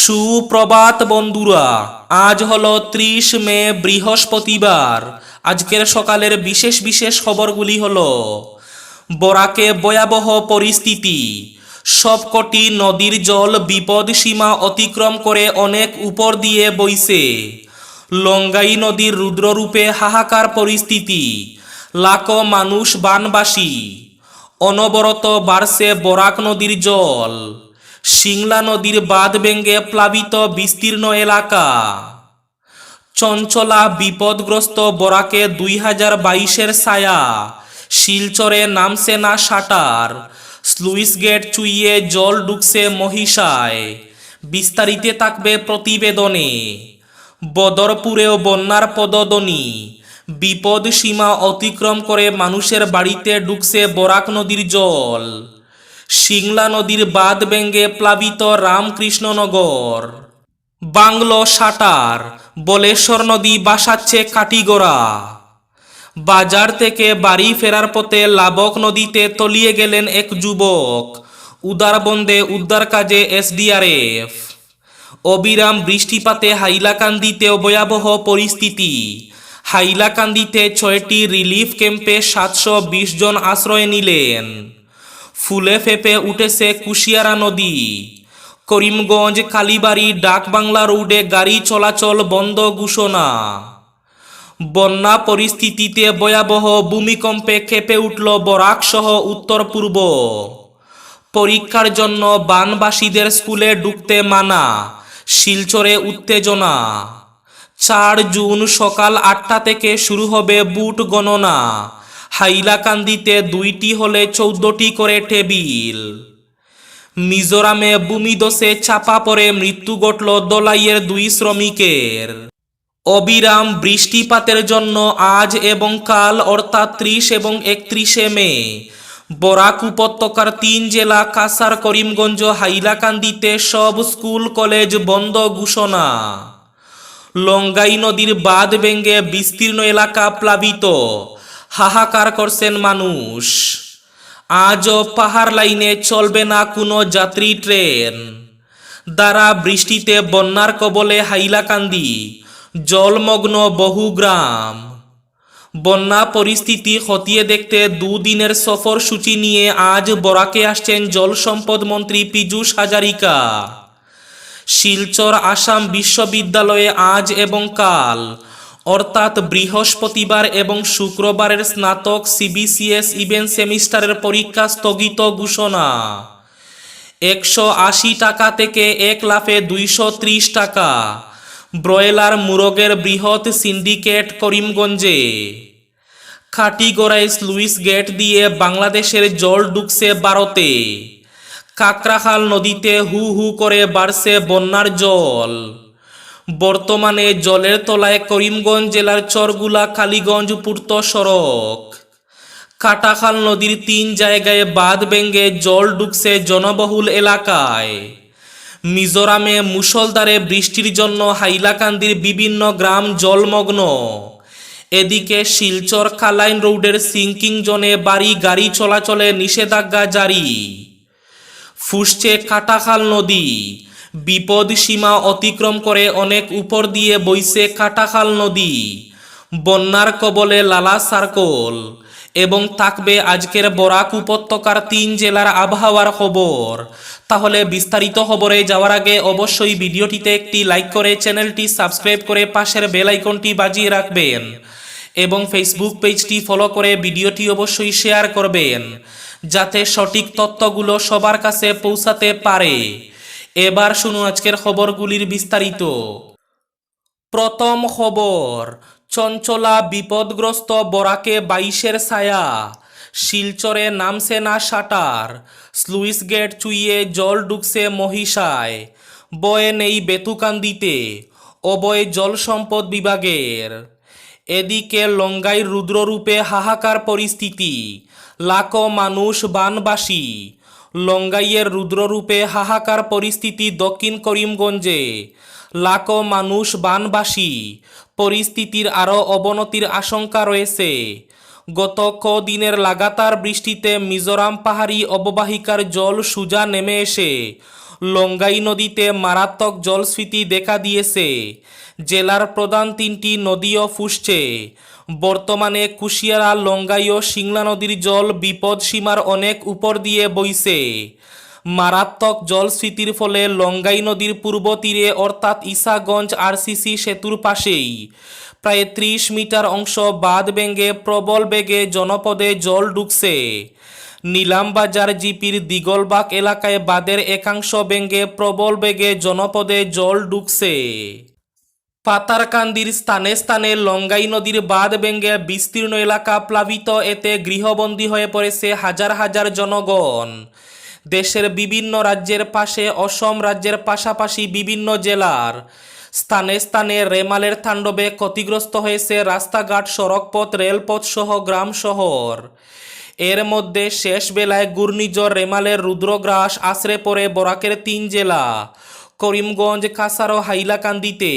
সুপ্রভাত বন্ধুরা, আজ হলো ত্রিশ মে বৃহস্পতিবার। আজকের সকালের বিশেষ বিশেষ খবরগুলি হল, বরাকে ভয়াবহ পরিস্থিতি, সবকটি নদীর জল বিপদ সীমা অতিক্রম করে অনেক উপর দিয়ে বইছে, লঙ্গাই নদীর রুদ্ররূপে হাহাকার পরিস্থিতি, লাখো মানুষ বানবাসী, অনবরত বাড়ছে বরাক নদীর জল। সিংলা নদীর বাঁধ ভেঙে প্লাবিত বিস্তীর্ণ এলাকা। চঞ্চলা বিপদগ্রস্ত বরাকে দুই হাজার বাইশের ছায়া। শিলচরে নামছে না সাটার। স্লুইস গেট চুইয়ে জল ঢুকছে মহিষায়। বিস্তারিতে থাকবে প্রতিবেদনে। বদরপুরেও বন্যার পদদনি বিপদ সীমা অতিক্রম করে মানুষের বাড়িতে ঢুকছে বরাক নদীর জল। সিংলা নদীর বাঁধ ভেঙ্গে প্লাবিত রামকৃষ্ণনগর বাংলো সাটার, বলেশ্বর নদী বাসাচ্ছে কাটিগোড়া বাজার থেকে বাড়ি ফেরার পথে লাবক নদীতে তলিয়ে গেলেন এক যুবক। উদারবন্দে উদ্ধার কাজে এসডিআরএফ অবিরাম বৃষ্টিপাতে হাইলাকান্দিতেও ভয়াবহ পরিস্থিতি। হাইলাকান্দিতে ছয়টি রিলিফ ক্যাম্পে সাতশো বিশ জন আশ্রয় নিলেন। ফুলে ফেপে উঠেছে কুশিয়ারা নদী। করিমগঞ্জ, কালীবাড়ি, ডাকবাংলা রোডে গাড়ি চলাচল বন্ধ ঘোষণা। বন্যা পরিস্থিতিতে ভয়াবহ ভূমিকম্পে কেঁপে উঠল বরাক সহ উত্তর পূর্ব। পরীক্ষার জন্য বানবাসীদের স্কুলে ঢুকতে মানা, শিলচরে উত্তেজনা। চার জুন সকাল আটটা থেকে শুরু হবে বুট গণনা। হাইলাকান্দিতে দুইটি হলে চৌদ্দটি করে টেবিল। মিজোরামে ভূমিদশে চাপা পড়ে মৃত্যু ঘটল দলাইয়ের দুই শ্রমিকের। অবিরাম বৃষ্টিপাতের জন্য আজ এবং কাল, অর্থাৎ ত্রিশ এবং একত্রিশে মে, বরাক উপত্যকার তিন জেলা কাসার করিমগঞ্জ হাইলাকান্দিতে সব স্কুল, কলেজ বন্ধ ঘোষণা। লঙ্গাই নদীর বাঁধ ভেঙ্গে বিস্তীর্ণ এলাকা প্লাবিত। হাহাকার করছেন মানুষ। আজও পাহাড় লাইনে চলবে না কোনো যাত্রী ট্রেন। দ্বারা বৃষ্টিতে বন্যার কবলে হাইলাকান্দি, জলমগ্ন বহু গ্রাম। বন্যা পরিস্থিতি খতিয়ে দেখতে দুদিনের সফর সূচি নিয়ে আজ বরাকে আসছেন জল সম্পদ মন্ত্রী পীযূষ হাজারিকা। শিলচর আসাম বিশ্ববিদ্যালয়ে আজ এবং কাল অর্থাৎ বৃহস্পতিবার এবং শুক্রবারের স্নাতক সিবিসিএস ইভেন্ট সেমিস্টারের পরীক্ষা স্থগিত ঘোষণা। একশো আশি টাকা থেকে এক লাফে দুইশো ত্রিশ টাকা। ব্রয়লার মুরগের বৃহৎ সিন্ডিকেট করিমগঞ্জে। খাটিগড়াই স্লুইস গেট দিয়ে বাংলাদেশের জল ঢুকছে ভারতে। কাকরাখাল নদীতে হু হু করে বাড়ছে বন্যার জল। বর্তমানে জলের তলায় করিমগঞ্জ জেলার চরগুলা, কালীগঞ্জ, পূর্ত সড়ক। কাটাখাল নদীর তিন জায়গায় বাঁধ ভেঙ্গে জল ঢুকছে জনবহুল এলাকায়। মিজোরামে মুষলধারে বৃষ্টির জন্য হাইলাকান্দির বিভিন্ন গ্রাম জলমগ্ন। এদিকে শিলচর কালাইন রোডের সিঙ্কিং জোনে বাড়ি গাড়ি চলাচলে নিষেধাজ্ঞা জারি। ফুসছে কাটাখাল নদী। বিপদ সীমা অতিক্রম করে অনেক উপর দিয়ে বইছে কাটাখাল নদী। বন্যার কবলে লালা সার্কল। এবং থাকবে আজকের বরাক উপত্যকার তিন জেলার আবহাওয়ার খবর। তাহলে বিস্তারিত খবরে যাওয়ার আগে অবশ্যই ভিডিওটিতে একটি লাইক করে চ্যানেলটি সাবস্ক্রাইব করে পাশের বেল আইকনটি বাজিয়ে রাখবেন। এবং ফেসবুক পেজটি ফলো করে ভিডিওটি অবশ্যই শেয়ার করবেন। যাতে সঠিক তথ্যগুলো সবার কাছে পৌঁছাতে পারে। এবার শুনুন আজকের খবরগুলির বিস্তারিত। প্রথম খবর, চঞ্চলা বিপদগ্রস্ত বরাকে বাইশের ছায়া, শিলচরে নামছে না সাটার স্লুইস গেট চুইয়ে জল ঢুকছে মহিষায়, বয়ে নেই বেতুকান্দিতে, অবয় জল সম্পদ বিভাগের। এদিকে লঙ্গাই রুদ্ররূপে হাহাকার পরিস্থিতি, লাখো মানুষ বানবাসী লঙ্গাইয়ের রুদ্ররূপে হাহাকার পরিস্থিতি দক্ষিণ করিমগঞ্জে। লাখো মানুষ বানবাসী, পরিস্থিতির আরও অবনতির আশঙ্কা রয়েছে। গত কদিনের লাগাতার বৃষ্টিতে মিজোরাম পাহাড়ি অববাহিকার জল সুজা নেমে এসে লঙ্গাই নদীতে মারাত্মক জলস্ফীতি দেখা দিয়েছে। জেলার প্রধান তিনটি নদীও ফুসছে। বর্তমানে কুশিয়ারা, লঙ্গাই ও সিংলা নদীর জল বিপদ সীমার অনেক উপর দিয়ে বইছে। মারাত্মক জলস্ফীতির ফলে লঙ্গাই নদীর পূর্ব তীরে, অর্থাৎ ইসাগঞ্জ আরসিসি সেতুর পাশেই, প্রায় ত্রিশ মিটার অংশ বাঁধ ভেঙে প্রবল বেগে জনপদে জল ঢুকছে নীলামবাজার জিপির দিগলবাগ এলাকায় বাঁধের একাংশ ভেঙে প্রবল বেগে জনপদে জল ঢুকছে পাতারকান্দির স্থানে স্থানে লঙ্গাই নদীর বাঁধ ভেঙে বিস্তীর্ণ এলাকা প্লাবিত, এতে গৃহবন্দী হয়ে পড়েছে হাজার হাজার জনগণ। দেশের বিভিন্ন রাজ্যের পাশে, অসম রাজ্যের পাশাপাশি বিভিন্ন জেলার স্থানে স্থানে রেমালের তাণ্ডবে ক্ষতিগ্রস্ত হয়েছে রাস্তাঘাট, সড়কপথ, রেলপথ সহ গ্রাম শহর। এর মধ্যে শেষ বেলায় ঘূর্ণিঝড় রেমালের রুদ্রগ্রাস আশ্রে পড়ে বরাকের তিন জেলা। করিমগঞ্জ কাসার হাইলাকান্দিতে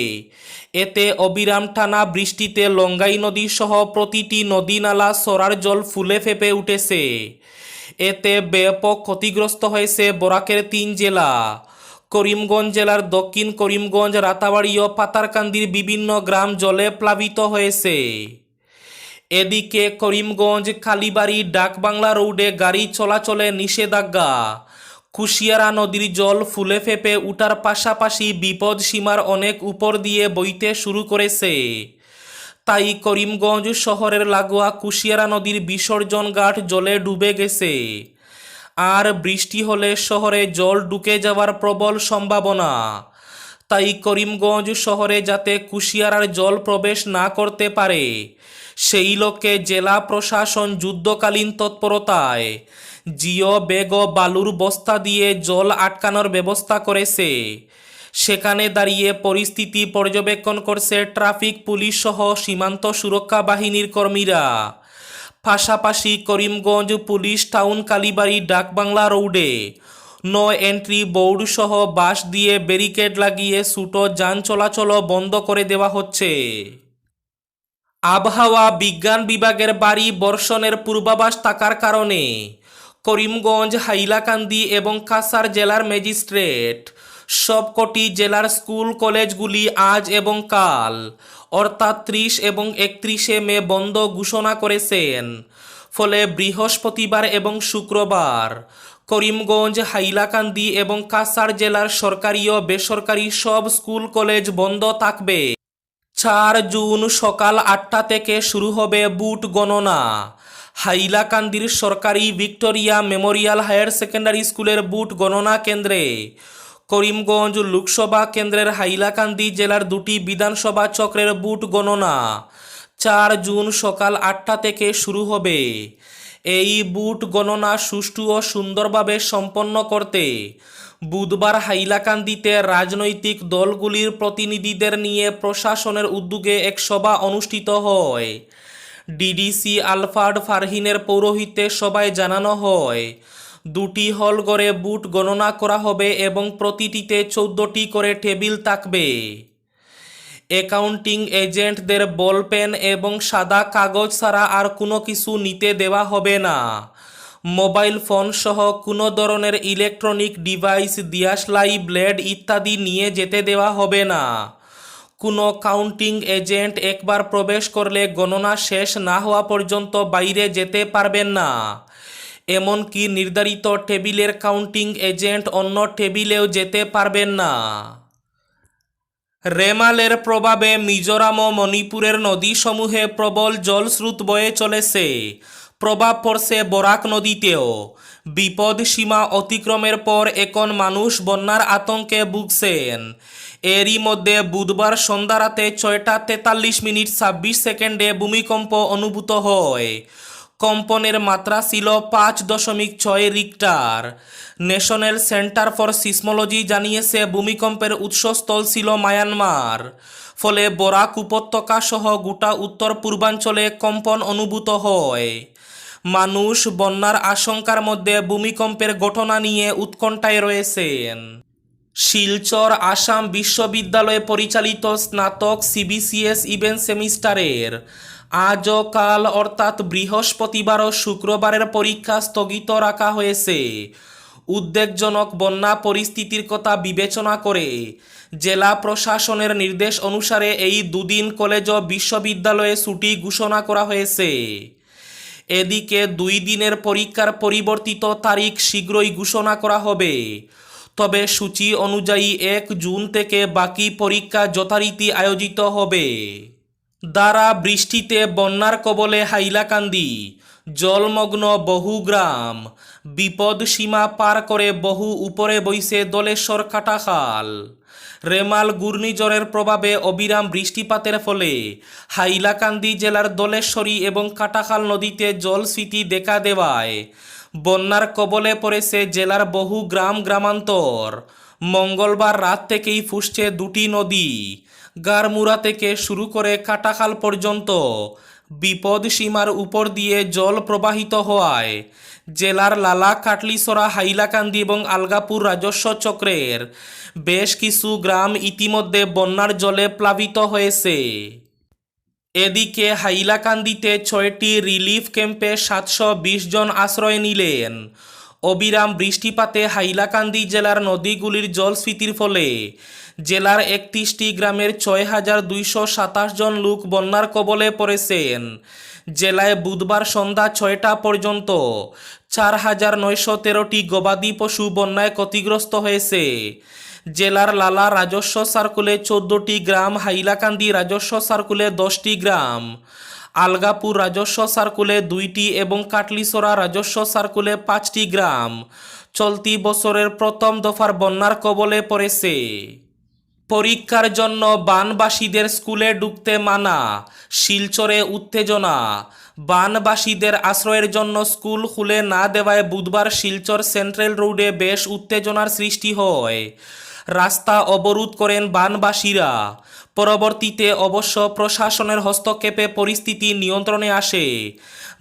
এতে অবিরাম টানা বৃষ্টিতে লঙ্গাই নদী সহ প্রতিটি নদী নালা সরার জল ফুলে ফেপে উঠেছে। এতে ব্যাপক ক্ষতিগ্রস্ত হয়েছে বরাকের তিন জেলা। করিমগঞ্জ জেলার দক্ষিণ করিমগঞ্জ, রাতাবাড়ি ও পাতারকান্দির বিভিন্ন গ্রাম জলে প্লাবিত হয়েছে। এদিকে করিমগঞ্জ, কালীবাড়ি, ডাকবাংলা রোডে গাড়ি চলাচলে নিষেধাজ্ঞা। কুশিয়ারা নদীর জল ফুলে ফেপে উঠার পাশাপাশি বিপদ সীমার অনেক উপর দিয়ে বইতে শুরু করেছে। তাই করিমগঞ্জ শহরের লাগোয়া কুশিয়ারা নদীর বিসর্জন ঘাট জলে ডুবে গেছে। আর বৃষ্টি হলে শহরে জল ঢুকে যাওয়ার প্রবল সম্ভাবনা। তাই করিমগঞ্জ শহরে যাতে কুশিয়ারার জল প্রবেশ না করতে পারে সেই লক্ষ্যে জেলা প্রশাসন যুদ্ধকালীন তৎপরতায় জিও, বেগ, বালুর বস্তা দিয়ে জল আটকানোর ব্যবস্থা করেছে। সেখানে দাঁড়িয়ে পরিস্থিতি পর্যবেক্ষণ করছে ট্রাফিক, পুলিশ সহ সীমান্ত সুরক্ষা বাহিনীর কর্মীরা। পাশাপাশি করিমগঞ্জ পুলিশ টাউন কালীবাড়ি ডাকবাংলা রোডে নো এন্ট্রি বোর্ড সহ বাস দিয়ে ব্যারিকেড লাগিয়ে ছুটো যান চলাচল বন্ধ করে দেওয়া হচ্ছে। আবহাওয়া বিজ্ঞান বিভাগের বাড়ি বর্ষণের পূর্বাভাস থাকার কারণে করিমগঞ্জ, হাইলাকান্দি এবং কাসার জেলার ম্যাজিস্ট্রেট সবকটি জেলার স্কুল, কলেজগুলি আজ এবং কাল, অর্থাৎ ত্রিশ এবং একত্রিশে মে বন্ধ ঘোষণা করেছেন। ফলে বৃহস্পতিবার এবং শুক্রবার করিমগঞ্জ, হাইলাকান্দি এবং কাসার জেলার সরকারি ও বেসরকারি সব স্কুল, কলেজ বন্ধ থাকবে। চার জুন সকাল আটটা থেকে শুরু হবে বুট গণনা। হাইলাকান্দির সরকারি ভিক্টোরিয়া মেমোরিয়াল হায়ার সেকেন্ডারি স্কুলের বুট গণনা কেন্দ্রে। করিমগঞ্জ লোকসভা কেন্দ্রের হাইলাকান্দি জেলার দুটি বিধানসভা চক্রের বুট গণনা চার জুন সকাল আটটা থেকে শুরু হবে। এই বুট গণনা সুষ্ঠু ও সুন্দরভাবে সম্পন্ন করতে বুধবার হাইলাকান্দিতে রাজনৈতিক দলগুলির প্রতিনিধিদের নিয়ে প্রশাসনের উদ্যোগে এক সভা অনুষ্ঠিত হয়। ডিডিসি আলফার্ড ফারহিনের পৌরোহিত্যে সবাই জানানো হয়, দুটি হল ঘরে বুট গণনা করা হবে এবং প্রতিটিতে চৌদ্দটি করে টেবিল থাকবে। অ্যাকাউন্টিং এজেন্টদের বল পেন এবং সাদা কাগজ ছাড়া আর কোনো কিছু নিতে দেওয়া হবে না। মোবাইল ফোন সহ কোনো ধরনের ইলেকট্রনিক ডিভাইস দিয়াশলাই ব্লেড ইত্যাদি নিয়ে যেতে দেওয়া হবে না। কোনো কাউন্টিং এজেন্ট একবার প্রবেশ করলে গণনা শেষ না হওয়া পর্যন্ত বাইরে যেতে পারবেন না। এমনকি নির্ধারিত টেবিলের কাউন্টিং এজেন্ট অন্য টেবিলেও যেতে পারবেন না। রেমালের প্রভাবে মিজোরাম ও মণিপুরের নদীসমূহে প্রবল জলস্রোত বয়ে চলেছে। প্রভাব পড়ছে বরাক নদীতেও। বিপদ সীমা অতিক্রমের পর এখন মানুষ বন্যার আতঙ্কে ভুগছেন। এরই মধ্যে বুধবার সন্ধ্যা রাতে ছয়টা তেতাল্লিশ মিনিট ছাব্বিশ সেকেন্ডে ভূমিকম্প অনুভূত হয়। কম্পনের মাত্রা ছিল পাঁচ দশমিক ছয় Richter. National Centre for Seismology জানিয়েছে, ভূমিকম্পের উৎসস্থল ছিল মায়ানমার। ফলে বরাক উপত্যকা সহ গোটা উত্তর পূর্বাঞ্চলে কম্পন অনুভূত হয়। মানুষ বন্যার আশঙ্কার মধ্যে ভূমিকম্পের ঘটনা নিয়ে উৎকণ্ঠায় রয়েছেন। শিলচর আসাম বিশ্ববিদ্যালয়ে পরিচালিত স্নাতক সিবিসিএস ইভেন্ট সেমিস্টারের আজ কাল অর্থাৎ বৃহস্পতিবার ও শুক্রবারের পরীক্ষা স্থগিত রাখা হয়েছে। উদ্বেগজনক বন্যা পরিস্থিতির কথা বিবেচনা করে জেলা প্রশাসনের নির্দেশ অনুসারে এই দুদিন কলেজ ও বিশ্ববিদ্যালয়ে ছুটি ঘোষণা করা হয়েছে। এদিকে দুই দিনের পরীক্ষার পরিবর্তিত তারিখ শীঘ্রই ঘোষণা করা হবে। তবে সূচি অনুযায়ী এক জুন থেকে বাকি পরীক্ষা যথারীতি আয়োজিত হবে। দ্বারা বৃষ্টিতে বন্যার কবলে হাইলাকান্দি, জলমগ্ন বহু গ্রাম, বিপদ সীমা পার করে বহু উপরে বইছে দলেশ্বর কাটাখাল রেমাল ঘূর্ণিঝড়ের প্রভাবে অবিরাম বৃষ্টিপাতের ফলে। হাইলাকান্দি জেলার দলেশ্বরী এবং কাটাখাল নদীতে জলস্ফীতি দেখা দেওয়ায়। বন্যার কবলে পড়েছে জেলার বহু গ্রাম, গ্রামান্তর। মঙ্গলবার রাত থেকেই ফুসছে দুটি নদী। গারমুরা থেকে শুরু করে কাটাখাল পর্যন্ত বিপদ সীমার উপর দিয়ে জল প্রবাহিত হওয়ায় জেলার লালা কাটলিসরা হাইলাকান্দি এবং আলগাপুর রাজস্ব চক্রের বেশ কিছু গ্রাম ইতিমধ্যে বন্যার জলে প্লাবিত হয়েছে। এদিকে হাইলাকান্দিতে ছয়টি রিলিফ ক্যাম্পে সাতশো বিশ জন আশ্রয় নিলেন। অবিরাম বৃষ্টিপাতে হাইলাকান্দি জেলার নদীগুলির জলস্ফীতির ফলে জেলার একত্রিশটি গ্রামের ছয় হাজার দুইশো সাতাশ জন লোক বন্যার কবলে পড়েছেন। জেলায় বুধবার সন্ধ্যা ছয়টা পর্যন্ত। চার হাজার নয়শো তেরোটি গবাদি পশু বন্যায় ক্ষতিগ্রস্ত হয়েছে। জেলার লালা রাজস্ব সার্কুলে চোদ্দটি গ্রাম, হাইলাকান্দি রাজস্ব সার্কুলে দশটি গ্রাম, আলগাপুর রাজস্ব সার্কুলে দুইটি এবং কাটলিসরা রাজস্ব সার্কুলে পাঁচটি গ্রাম। চলতি বছরের প্রথম দফার বন্যার কবলে পড়েছে। পরীক্ষার জন্য বানবাসীদের স্কুলে ঢুকতে মানা, শিলচরে উত্তেজনা। বানবাসীদের আশ্রয়ের জন্য স্কুল খুলে না দেওয়ায় বুধবার শিলচর সেন্ট্রাল রোডে বেশ উত্তেজনার সৃষ্টি হয়। রাস্তা অবরোধ করেন বানবাসীরা। পরবর্তীতে অবশ্য প্রশাসনের হস্তক্ষেপে পরিস্থিতি নিয়ন্ত্রণে আসে।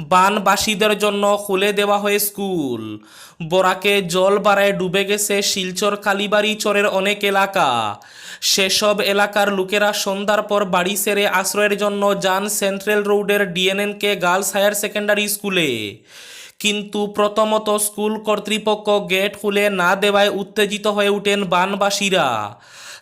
বানবাসীদের জন্য খুলে দেওয়া হয় স্কুল। বরাকে জল বাড়ায় ডুবে গেছে শিলচর কালীবাড়ি চরের অনেক এলাকা। সেসব এলাকার লোকেরা সন্ধ্যার পর বাড়ি সেরে আশ্রয়ের জন্য যান সেন্ট্রাল রোডের ডিএনএনকে গার্লস হায়ার সেকেন্ডারি স্কুলে। কিন্তু প্রথমত স্কুল কর্তৃপক্ষ গেট খুলে না দেওয়ায় উত্তেজিত হয়ে ওঠেন বানবাসীরা।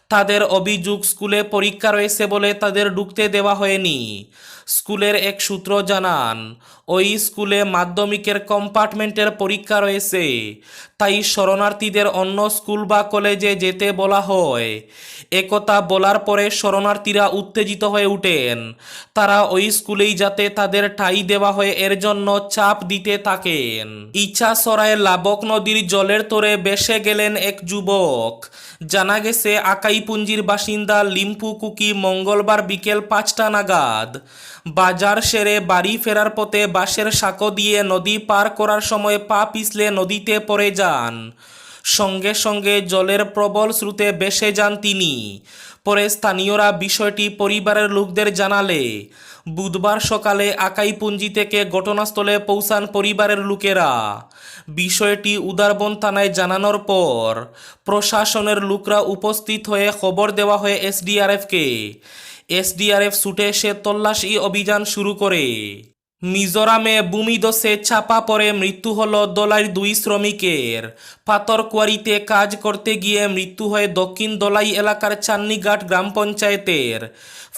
তাদের অভিযোগ, স্কুলে পরীক্ষা রয়েছে বলে তাদের ঢুকতে দেওয়া হয়নি। স্কুলের এক সূত্র জানান ওই স্কুলে মাধ্যমিকের কম্পার্টমেন্টের পরীক্ষা রয়েছে। তাই শরণার্থীদের অন্য স্কুল বা কলেজে যেতে বলা হয়। একথা বলার পরে শরণার্থীরা উত্তেজিত হয়ে ওঠেন তারা ওই স্কুলেই যাতে তাদের ঠাই দেওয়া হয়, এর জন্য চাপ দিতে থাকেন। ইচ্ছা সরায় লাবক নদীর জলের তোরে বেসে গেলেন এক যুবক। জানা গেছে, আকাইপুঞ্জির বাসিন্দা লিম্পু কুকি মঙ্গলবার বিকেল পাঁচটা নাগাদ বাজার সেরে বাড়ি ফেরার পথে বাঁশের সাঁকো দিয়ে নদী পার করার সময় পা পিছলে নদীতে পড়ে যান। সঙ্গে সঙ্গে জলের প্রবল স্রোতে বেসে যান তিনি। পরে স্থানীয়রা বিষয়টি পরিবারের লোকদের জানালে। বুধবার সকালে আকাইপুঞ্জি থেকে ঘটনাস্থলে পৌঁছান পরিবারের লোকেরা। বিষয়টি উদারবন থানায় জানানোর পর প্রশাসনের লোকরা উপস্থিত হয়ে খবর দেওয়া হয় এসডিআরএফকে। এসডিআরএফ ছুটে এসে তল্লাশি অভিযান শুরু করে। মিজোরামে ভূমিদশে চাপা পড়ে মৃত্যু হল দোলাইর দুই শ্রমিকের। পাথরকুয়ারিতে কাজ করতে গিয়ে মৃত্যু হয় দক্ষিণ দোলাই এলাকার চান্নিঘাট গ্রাম পঞ্চায়েতের।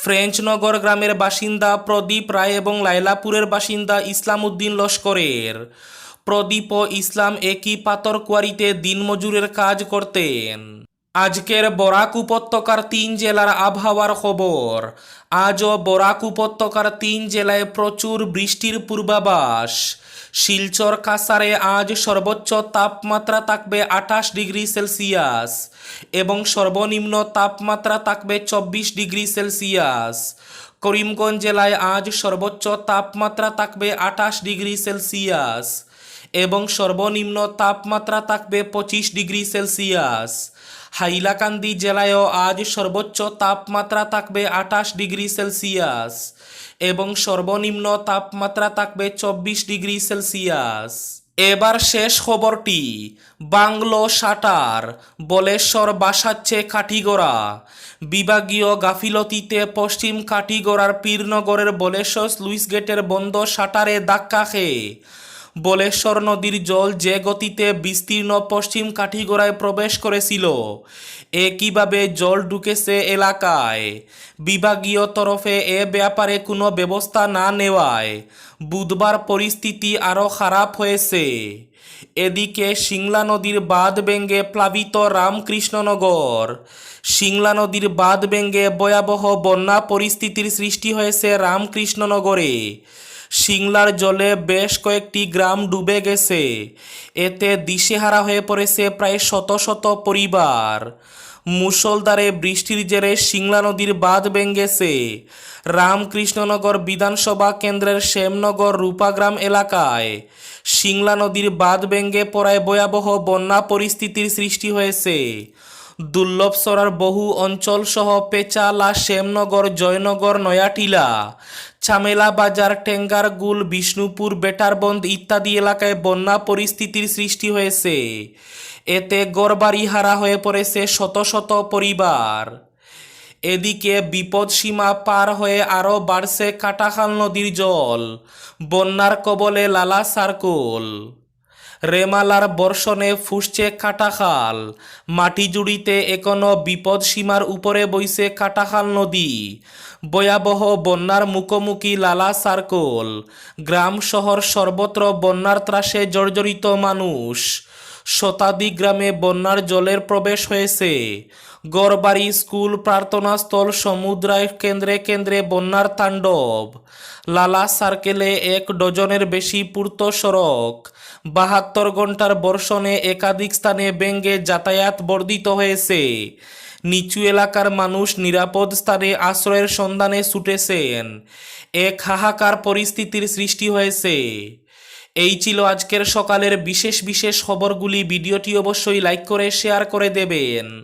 ফ্রেঞ্চনগর গ্রামের বাসিন্দা প্রদীপ রায় এবং লাইলাপুরের বাসিন্দা ইসলাম উদ্দিন লস্করের। প্রদীপ ও ইসলাম একই পাথরকুয়ারিতে দিনমজুরের কাজ করতেন। আজকের বরাক উপত্যকার তিন জেলার আবহাওয়ার খবর। আজও বরাক উপত্যকার তিন জেলায় প্রচুর বৃষ্টির পূর্বাভাস। শিলচর কাসারে আজ সর্বোচ্চ তাপমাত্রা থাকবে আঠাশ ডিগ্রি সেলসিয়াস এবং সর্বনিম্ন তাপমাত্রা থাকবে চব্বিশ ডিগ্রি সেলসিয়াস। করিমগঞ্জ জেলায় আজ সর্বোচ্চ তাপমাত্রা থাকবে আঠাশ ডিগ্রি সেলসিয়াস এবং সর্বনিম্ন তাপমাত্রা থাকবে পঁচিশ ডিগ্রি সেলসিয়াস। হাইলাকান্দি জেলায়ও আজ সর্বোচ্চ তাপমাত্রা থাকবে আঠাশ ডিগ্রি সেলসিয়াস এবং সর্বনিম্ন তাপমাত্রা থাকবে চব্বিশ ডিগ্রি সেলসিয়াস। এবার শেষ খবরটি, বাংলো শাটার, বলেশ্বর বাসাচ্ছে কাঠিগড়া। বিভাগীয় গাফিলতিতে পশ্চিম কাঠিগড়ার পীরনগরের বলেশ্বর স্লুইস গেটের বন্ধ শাটারে ধাক্কা খেয়ে বলেশ্বর নদীর জল যে গতিতে বিস্তীর্ণ পশ্চিম কাঠিগড়ায় প্রবেশ করেছিল একইভাবে জল ঢুকেছে এলাকায়? বিভাগীয় তরফে এ ব্যাপারে কোনো ব্যবস্থা না নেওয়ায় বুধবার পরিস্থিতি আরও খারাপ হয়েছে। এদিকে সিংলা নদীর বাঁধ ভেঙে প্লাবিত রামকৃষ্ণনগর। সিংলা নদীর বাঁধ ভেঙে ভয়াবহ বন্যা পরিস্থিতির সৃষ্টি হয়েছে রামকৃষ্ণনগরে। সিংলার জলে বেশ কয়েকটি গ্রাম ডুবে গেছে। এতে দিশেহারা হয়ে পড়েছে প্রায় শত শত পরিবার। মুষলধারে বৃষ্টির জেরে সিংলা নদীর বাঁধ ভেঙেছে। রামকৃষ্ণনগর বিধানসভা কেন্দ্রের শ্যামনগর রূপাগ্রাম এলাকায় সিংলা নদীর বাঁধ ভেঙে পড়ায় ভয়াবহ বন্যা পরিস্থিতির সৃষ্টি হয়েছে। দুর্লভসরার বহু অঞ্চল সহ পেচালা, শ্যামনগর, জয়নগর, নয়াটিলা চামেলা বাজার টেঙ্গারগুল বিষ্ণুপুর, বেটারবন্দ ইত্যাদি এলাকায় বন্যা পরিস্থিতির সৃষ্টি হয়েছে। এতে গড়বাড়ি হারা হয়ে পড়েছে শত শত পরিবার। এদিকে বিপদসীমা পার হয়ে আরও বাড়ছে কাটাখাল নদীর জল, বন্যার কবলে লালা সার্কুল। রেমালার বর্ষণে ফুসছে কাটাখাল মাটিজুড়িতে এখনও বিপদসীমার উপরে বইছে কাটাখাল নদী। ভয়াবহ বন্যার মুখোমুখি লালা সার্কল। গ্রাম শহর সর্বত্র বন্যার ত্রাসে জর্জরিত মানুষ। শতাধিক গ্রামে বন্যার জলের প্রবেশ হয়েছে। গড়বাড়ি স্কুল, প্রার্থনাস্থল, সমুদ্রায় কেন্দ্রে কেন্দ্রে বন্যার তাণ্ডব। লালা সার্কেলে এক ডজনের বেশি পূর্ত সড়ক। বাহাত্তর ঘণ্টার বর্ষণে একাধিক স্থানে ব্যঙ্গে যাতায়াত বর্ধিত হয়েছে। নিচু এলাকার মানুষ নিরাপদ স্থানে আশ্রয়ের সন্ধানে ছুটেছেন। এক হাহাকার পরিস্থিতির সৃষ্টি হয়েছে। এই ছিল আজকের সকালের বিশেষ বিশেষ খবরগুলি। ভিডিওটি অবশ্যই লাইক করে, শেয়ার করে দেবেন।